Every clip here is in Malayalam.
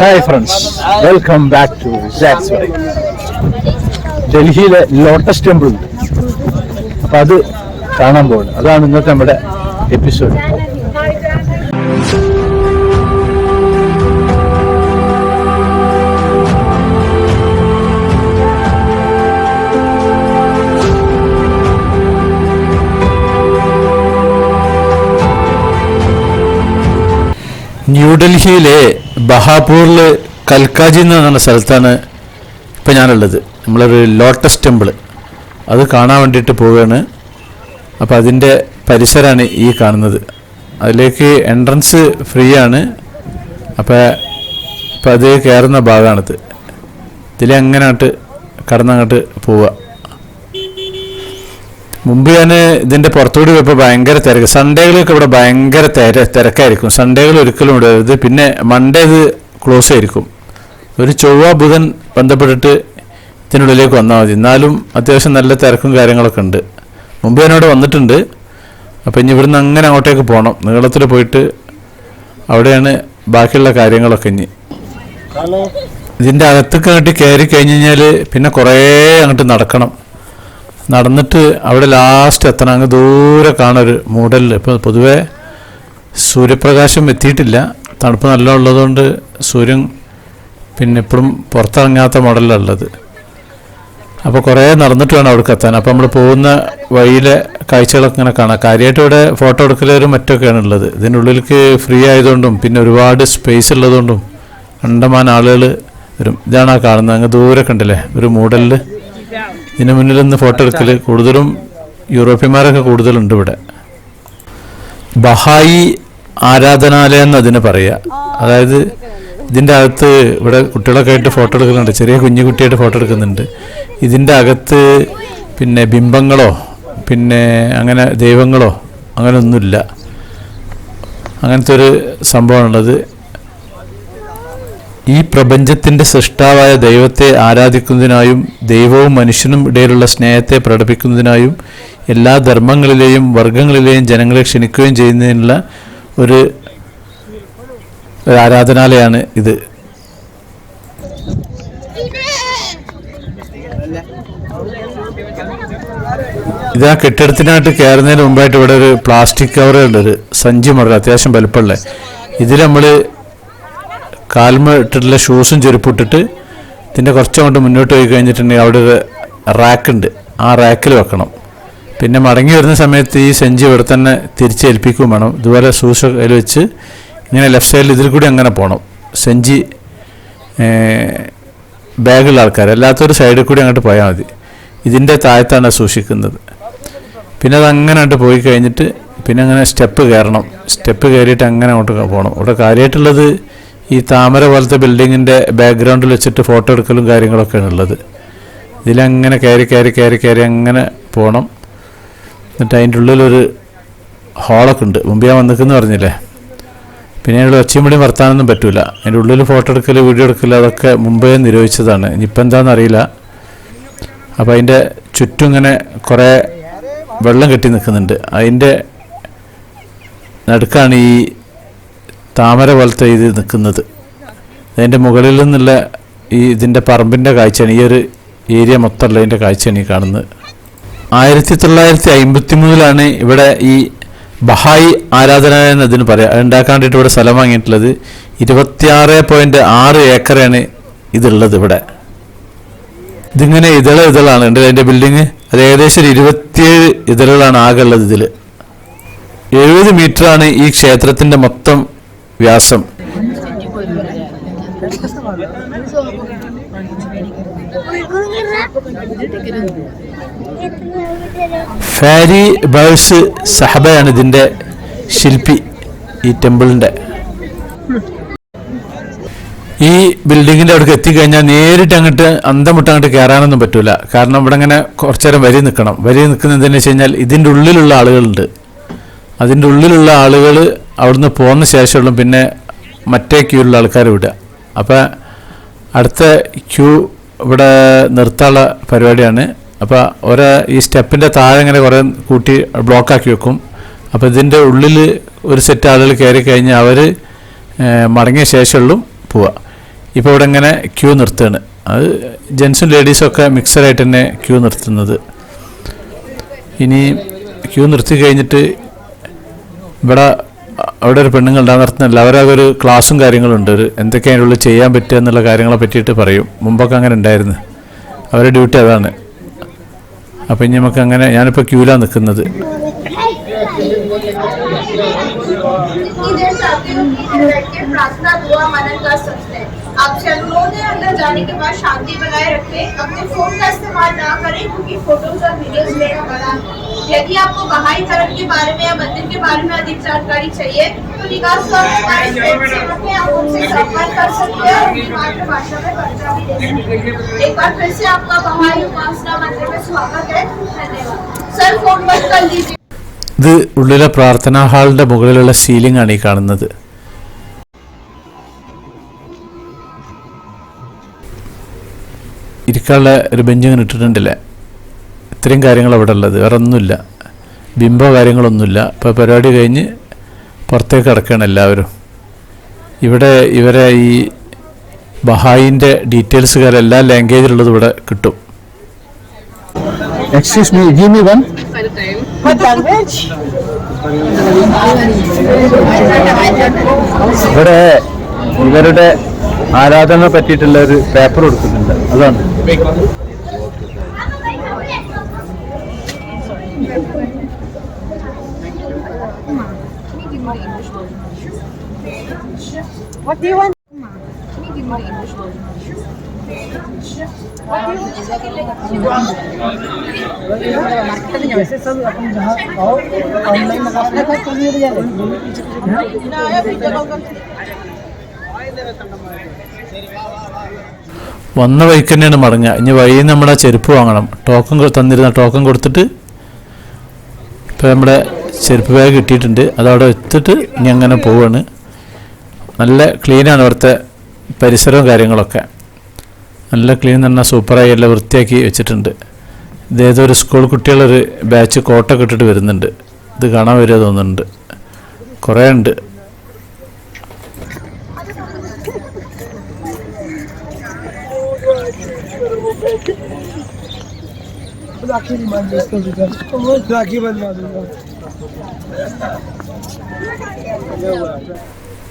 Hi friends welcome back to Sats ഡൽഹിയിലെ ലോട്ടസ് ടെമ്പിൾ. അപ്പൊ അത് കാണാൻ പോകുന്നു അതാണ് ഇന്നത്തെ നമ്മുടെ എപ്പിസോഡ്. ന്യൂഡൽഹിയിലെ ബഹാപൂറിൽ കൽക്കാജി എന്ന് പറയുന്ന സ്ഥലത്താണ് ഇപ്പം ഞാനുള്ളത്. നമ്മളൊരു ലോട്ടസ് ടെമ്പിൾ അത് കാണാൻ വേണ്ടിയിട്ട് പോവുകയാണ്. അപ്പോൾ അതിന്റെ പരിസരമാണ് ഈ കാണുന്നത്. അതിലേക്ക് എൻട്രൻസ് ഫ്രീ ആണ് അപ്പോൾ ഇപ്പം അത് കയറുന്ന ഭാഗമാണിത്. ഇതിലെങ്ങനെ അങ്ങോട്ട് കടന്നങ്ങോട്ട് പോവുക. മുമ്പ് ഞാൻ ഇതിന്റെ പുറത്തുകൂടി പോയപ്പോൾ ഭയങ്കര തിരക്ക്. സൺഡേകളൊക്കെ ഇവിടെ ഭയങ്കര തിര തിരക്കായിരിക്കും. സൺഡേകൾ ഒരിക്കലും ഇടരുത് പിന്നെ മൺഡേ ഇത് ക്ലോസ് ആയിരിക്കും. ഒരു ചൊവ്വ ബുധൻ ബന്ധപ്പെട്ടിട്ട് ഇതിനുള്ളിലേക്ക് വന്നാൽ മതി. എന്നാലും അത്യാവശ്യം നല്ല തിരക്കും കാര്യങ്ങളൊക്കെ ഉണ്ട്. മുമ്പ് ഞാൻ അവിടെ വന്നിട്ടുണ്ട്. അപ്പോൾ ഇനി ഇവിടുന്ന് അങ്ങനെ അങ്ങോട്ടേക്ക് പോകണം നീളത്തിൽ പോയിട്ട് അവിടെയാണ് ബാക്കിയുള്ള കാര്യങ്ങളൊക്കെ ഇനി. ഇതിന്റെ അകത്തേക്ക് അങ്ങോട്ട് കയറി കഴിഞ്ഞ് കഴിഞ്ഞാൽ പിന്നെ കുറേ അങ്ങോട്ട് നടക്കണം. നടന്നിട്ട് അവിടെ ലാസ്റ്റ് എത്തണം. അങ്ങ് ദൂരെ കാണൊരു മൂടലിൽ ഇപ്പോൾ പൊതുവെ സൂര്യപ്രകാശം എത്തിയിട്ടില്ല. തണുപ്പ് നല്ല ഉള്ളതുകൊണ്ട് സൂര്യൻ പിന്നെ എപ്പോഴും പുറത്തിറങ്ങാത്ത മോഡലിലുള്ളത് അപ്പോൾ കുറേ നടന്നിട്ട് വേണം അവിടേക്ക് എത്താൻ. അപ്പോൾ നമ്മൾ പോകുന്ന വഴിയിലെ കാഴ്ചകളൊക്കെ ഇങ്ങനെ കാണാം. കാര്യമായിട്ട് ഇവിടെ ഫോട്ടോ എടുക്കലും മറ്റൊക്കെയാണ് ഉള്ളത്. ഇതിന്റെ ഉള്ളിലേക്ക് ഫ്രീ ആയതുകൊണ്ടും പിന്നെ ഒരുപാട് സ്പേസ് ഉള്ളതുകൊണ്ടും കണ്ടമാൻ ആളുകൾ വരും. ഇതാണ് ആ കാണുന്നത്. അങ്ങ് ദൂരെ കണ്ടില്ലേ? ഒരു മൂടലിൽ ഇതിന് മുന്നിൽ നിന്ന് ഫോട്ടോ എടുക്കൽ കൂടുതലും യൂറോപ്യന്മാരൊക്കെ കൂടുതലുണ്ട് ഇവിടെ. ബഹായി ആരാധനാലയം എന്ന് അതിനെ പറയുക. അതായത് ഇതിന്റെ അകത്ത് ഇവിടെ കുട്ടികളൊക്കെ ആയിട്ട് ഫോട്ടോ എടുക്കുന്നുണ്ട്. ചെറിയ കുഞ്ഞു കുട്ടിയായിട്ട് ഫോട്ടോ എടുക്കുന്നുണ്ട്. ഇതിന്റെ അകത്ത് പിന്നെ ബിംബങ്ങളോ പിന്നെ അങ്ങനെ ദൈവങ്ങളോ അങ്ങനെ ഒന്നുമില്ല. അങ്ങനത്തെ ഒരു സംഭവമാണുള്ളത്. ഈ പ്രപഞ്ചത്തിന്റെ സൃഷ്ടാവായ ദൈവത്തെ ആരാധിക്കുന്നതിനായും ദൈവവും മനുഷ്യനും ഇടയിലുള്ള സ്നേഹത്തെ പ്രകടിപ്പിക്കുന്നതിനായും എല്ലാ ധർമ്മങ്ങളിലെയും വർഗങ്ങളിലെയും ജനങ്ങളെ ക്ഷണിക്കുകയും ചെയ്യുന്നതിനുള്ള ഒരു ആരാധനാലയാണ് ഇത്. ഇത് ആ കെട്ടിടത്തിനായിട്ട് കയറുന്നതിന് മുമ്പായിട്ട് ഇവിടെ ഒരു പ്ലാസ്റ്റിക് കവർ ഉണ്ട് ഒരു സഞ്ചി മുറ അത്യാവശ്യം വലുപ്പമുള്ള. ഇതിൽ നമ്മൾ കാൽമ ഇട്ടിട്ടുള്ള ഷൂസും ചെരുപ്പിട്ടിട്ട് ഇതിന്റെ കുറച്ചങ്ങോട്ട് മുന്നോട്ട് പോയി കഴിഞ്ഞിട്ടുണ്ടെങ്കിൽ അവിടെ ഒരു റാക്കുണ്ട് ആ റാക്കിൽ വെക്കണം. പിന്നെ മടങ്ങി വരുന്ന സമയത്ത് ഈ സഞ്ചി ഇവിടെ തന്നെ തിരിച്ചേൽപ്പിക്കുകയും വേണം. ഇതുപോലെ ഷൂസ് കയ്യിൽ വെച്ച് ഇങ്ങനെ ലെഫ്റ്റ് സൈഡിൽ ഇതിൽ കൂടി അങ്ങനെ പോകണം. സഞ്ചി ബാഗുള്ള ആൾക്കാർ അല്ലാത്തൊരു സൈഡിൽ കൂടി അങ്ങോട്ട് പോയാൽ മതി. ഇതിന്റെ താഴത്താണ് സൂക്ഷിക്കുന്നത്. പിന്നെ അത് അങ്ങനെ അങ്ങോട്ട് പോയി കഴിഞ്ഞിട്ട് പിന്നെ അങ്ങനെ സ്റ്റെപ്പ് കയറണം. സ്റ്റെപ്പ് കയറിയിട്ട് അങ്ങനെ അങ്ങോട്ട് പോകണം. ഇവിടെ കാര്യമായിട്ടുള്ളത് ഈ താമര പോലത്തെ ബിൽഡിങ്ങിന്റെ ബാക്ക്ഗ്രൗണ്ടിൽ വെച്ചിട്ട് ഫോട്ടോ എടുക്കലും കാര്യങ്ങളൊക്കെയാണ് ഉള്ളത്. ഇതിലങ്ങനെ കയറി കയറി കയറി കയറി അങ്ങനെ പോകണം എന്നിട്ട് അതിന്റെ ഉള്ളിലൊരു ഹോളൊക്കെ ഉണ്ട്. മുമ്പ് ഞാൻ വന്നിക്കുന്നു പറഞ്ഞില്ലേ? പിന്നെ അതിനുള്ള ഒച്ചയും കൂടി വർത്താനൊന്നും പറ്റില്ല അതിന്റെ ഉള്ളിൽ ഫോട്ടോ എടുക്കൽ വീഡിയോ എടുക്കൽ അതൊക്കെ മുമ്പേ നിരോധിച്ചതാണ്. ഇനിയിപ്പോൾ എന്താണെന്ന് അറിയില്ല. അപ്പോൾ അതിന്റെ ചുറ്റും ഇങ്ങനെ കുറേ വെള്ളം കെട്ടി നിൽക്കുന്നുണ്ട്. അതിന്റെ നടുക്കാണ് ഈ താമര പോലത്തെ ഇത് നിൽക്കുന്നത്. അതിന്റെ മുകളിൽ നിന്നുള്ള ഈ ഇതിന്റെ പറമ്പിന്റെ കാഴ്ചയാണ്. ഈ ഒരു ഏരിയ മൊത്തമുള്ള ഇതിന്റെ കാഴ്ചയാണ് ഈ കാണുന്നത്. ആയിരത്തി തൊള്ളായിരത്തി അമ്പത്തി മൂന്നിലാണ് ഇവിടെ ഈ ബഹായി ആരാധനാലയം എന്ന് ഇതിന് പറയാം. ഉണ്ടാക്കാൻ വേണ്ടിയിട്ട് ഇവിടെ സ്ഥലം വാങ്ങിയിട്ടുള്ളത്. ഇരുപത്തിയാറ് പോയിന്റ് ആറ് ഏക്കറാണ് ഇതുള്ളത് ഇവിടെ. ഇതിങ്ങനെ ഇതള ഇതളാണ്. ഉണ്ട് അതിന്റെ ബിൽഡിങ് അത് ഏകദേശം ഒരു ഇരുപത്തിയേഴ് ഇതളുകളാണ് ആകെ ഉള്ളത് ഇതിൽ എഴുപത് മീറ്ററാണ് ഈ ക്ഷേത്രത്തിന്റെ മൊത്തം വ്യാസം. ഫാരി ബൗസ് സഹബയാണ് ഇതിന്റെ ശില്പി ഈ ടെമ്പിളിന്റെ ഈ ബിൽഡിങ്ങിന്റെ അവിടേക്ക് എത്തിക്കഴിഞ്ഞാൽ നേരിട്ട് അങ്ങോട്ട് അന്തമുട്ട് അങ്ങോട്ട് കയറാനൊന്നും പറ്റൂല. കാരണം ഇവിടെ ഇങ്ങനെ കുറച്ചു നേരം വരി നിൽക്കണം. വരി നിൽക്കുന്നത് എന്തെന്ന് വെച്ച് കഴിഞ്ഞാൽ ഇതിന്റെ ഉള്ളിലുള്ള ആളുകളുണ്ട്. അതിന്റെ ഉള്ളിലുള്ള ആളുകൾ അവിടുന്ന് പോകുന്ന ശേഷമുള്ള പിന്നെ മറ്റേ ക്യൂവിലുള്ള ആൾക്കാർ വിടുക. അപ്പോൾ അടുത്ത ക്യൂ ഇവിടെ നിർത്താനുള്ള പരിപാടിയാണ്. അപ്പോൾ ഒരേ ഈ സ്റ്റെപ്പിന്റെ താഴെ ഇങ്ങനെ കുറേ കൂട്ടി ബ്ലോക്കാക്കി വെക്കും. അപ്പോൾ ഇതിന്റെ ഉള്ളിൽ ഒരു സെറ്റ് ആളുകൾ കയറി കഴിഞ്ഞാൽ അവർ മടങ്ങിയ ശേഷമുള്ളും പോവുക. ഇപ്പോൾ ഇവിടെ ഇങ്ങനെ ക്യൂ നിർത്തുകയാണ്. അത് ജെൻസും ലേഡീസും ഒക്കെ മിക്സഡായിട്ട് തന്നെ ക്യൂ നിർത്തുന്നത്. ഇനി ക്യൂ നിർത്തി കഴിഞ്ഞിട്ട് ഇവിടെ അവിടെ ഒരു പെണ്ണുങ്ങളുണ്ടാകുന്ന നിർത്തുന്നില്ല അവരൊക്കെ ഒരു ക്ലാസ്സും കാര്യങ്ങളും ഉണ്ട് ഒരു എന്തൊക്കെ അതിനുള്ളിൽ ചെയ്യാൻ പറ്റുക എന്നുള്ള കാര്യങ്ങളെ പറ്റിയിട്ട് പറയും മുമ്പൊക്കെ അങ്ങനെ ഉണ്ടായിരുന്നു അവരുടെ ഡ്യൂട്ടി അതാണ് അപ്പം ഇനി നമുക്ക് അങ്ങനെ ഞാനിപ്പോൾ ക്യൂലാണ് നിൽക്കുന്നത് इधर जाते हो इधर बैठ के प्रार्थना दुआ मनन कर सकते हैं आप चरणों में अंदर जाने के बाद शांति बनाए रखें अपने फोन का इस्तेमाल ना करें क्योंकि फोटोज और वीडियोस लेना मना है यदि आपको बहाई धर्म के बारे में या मंदिर के बारे में अधिक जानकारी चाहिए तो निकास द्वारा हमारे स्वयं सेवक हैं आप उनसे संपर्क कर सकते हैं और उनकी मातृभाषा में पर्चा भी दे सकते हैं एक बार फिर से आपका बहाई उपासना मंदिर में स्वागत है धन्यवाद सर फोन बंद कर लीजिए ഇത് ഉള്ളിലെ പ്രാർത്ഥനാ ഹാളിൻ്റെ മുകളിലുള്ള സീലിംഗ് ആണ് ഈ കാണുന്നത് ഇരിക്കാനുള്ള ഒരു ബെഞ്ച് ഇങ്ങനെ ഇട്ടിട്ടുണ്ടല്ലേ? ഇത്രയും കാര്യങ്ങൾ അവിടെ ഉള്ളത്. വേറെ ഒന്നുമില്ല. ബിംബോ കാര്യങ്ങളൊന്നുമില്ല. ഇപ്പോൾ പരിപാടി കഴിഞ്ഞ് പുറത്തേക്ക് കിടക്കുകയാണ് എല്ലാവരും. ഇവിടെ ഇവരെ ഈ ബഹായിന്റെ ഡീറ്റെയിൽസ് കാര്യം എല്ലാ ലാംഗ്വേജിലുള്ളത് ഇവിടെ കിട്ടും. Excuse me, give me one. What language? ഇവിടെ ഇവരുടെ ആരാധന പറ്റിയിട്ടുള്ള ഒരു പേപ്പർ കൊടുക്കുന്നുണ്ട് അതാണ്. What do you want? വന്ന വഴിക്ക് തന്നെയാണ് മടങ്ങുക. ഇനി വഴി നമ്മുടെ ചെരുപ്പ് വാങ്ങണം. ടോക്കൺ തന്നിരുന്ന ടോക്കൺ കൊടുത്തിട്ട് ഇപ്പോൾ നമ്മുടെ ചെരുപ്പ് ബാഗ് കിട്ടിയിട്ടുണ്ട്. അതവിടെ എത്തിയിട്ട് ഇനി അങ്ങനെ പോവാണ്. നല്ല ക്ലീനാണ് ഇവിടുത്തെ പരിസരവും കാര്യങ്ങളൊക്കെ. നല്ല ക്ലീൻ തന്നെ സൂപ്പറായി എല്ലാം വൃത്തിയാക്കി വെച്ചിട്ടുണ്ട്. ഇതേതോ ഒരു സ്കൂൾ കുട്ടികളൊരു ബാച്ച് കോട്ടൊക്കെ ഇട്ടിട്ട് വരുന്നുണ്ട്. ഇത് കാണാൻ വരിക തോന്നുന്നുണ്ട്. കുറേ ഉണ്ട്.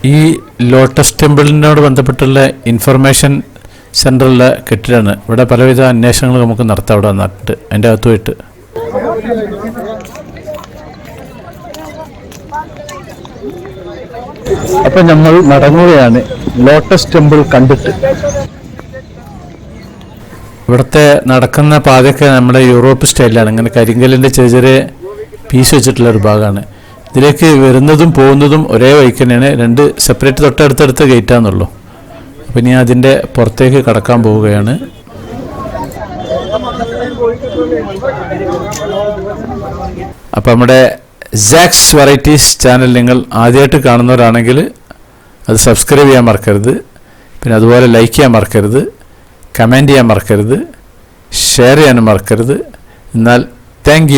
ഈ ലോട്ടസ് ടെമ്പിളിനോട് ബന്ധപ്പെട്ടുള്ള ഇൻഫർമേഷൻ സെന്ററിലെ കെട്ടിടമാണ്. ഇവിടെ പലവിധ അന്വേഷണങ്ങൾ നമുക്ക് നടത്താം ഇവിടെ നട്ട് അതിന്റെ അകത്ത് പോയിട്ട്. അപ്പം നമ്മൾ മടങ്ങുകയാണ് ലോട്ടസ് ടെമ്പിൾ കണ്ടിട്ട്. ഇവിടുത്തെ നടക്കുന്ന പാതയൊക്കെ നമ്മുടെ യൂറോപ്പ് സ്റ്റൈലാണ് ഇങ്ങനെ കരിങ്കലിന്റെ ചെറിയ ചെറിയ പീസ് വെച്ചിട്ടുള്ള ഒരു ഭാഗമാണ്. ഇതിലേക്ക് വരുന്നതും പോകുന്നതും ഒരേ വഴിക്ക് തന്നെയാണ്. രണ്ട് സെപ്പറേറ്റ് തൊട്ടടുത്തടുത്ത ഗേറ്റാന്നുള്ളൂ അപ്പം ഇനി അതിന്റെ പുറത്തേക്ക് കടക്കാൻ പോവുകയാണ്. അപ്പം നമ്മുടെ സാക്സ് വെറൈറ്റീസ് ചാനൽ നിങ്ങൾ ആദ്യമായിട്ട് കാണുന്നവരാണെങ്കിൽ അത് സബ്സ്ക്രൈബ് ചെയ്യാൻ മറക്കരുത്. പിന്നെ അതുപോലെ ലൈക്ക് ചെയ്യാൻ മറക്കരുത്. കമന്റ് ചെയ്യാൻ മറക്കരുത് ഷെയർ ചെയ്യാനും മറക്കരുത്. എന്നാൽ താങ്ക്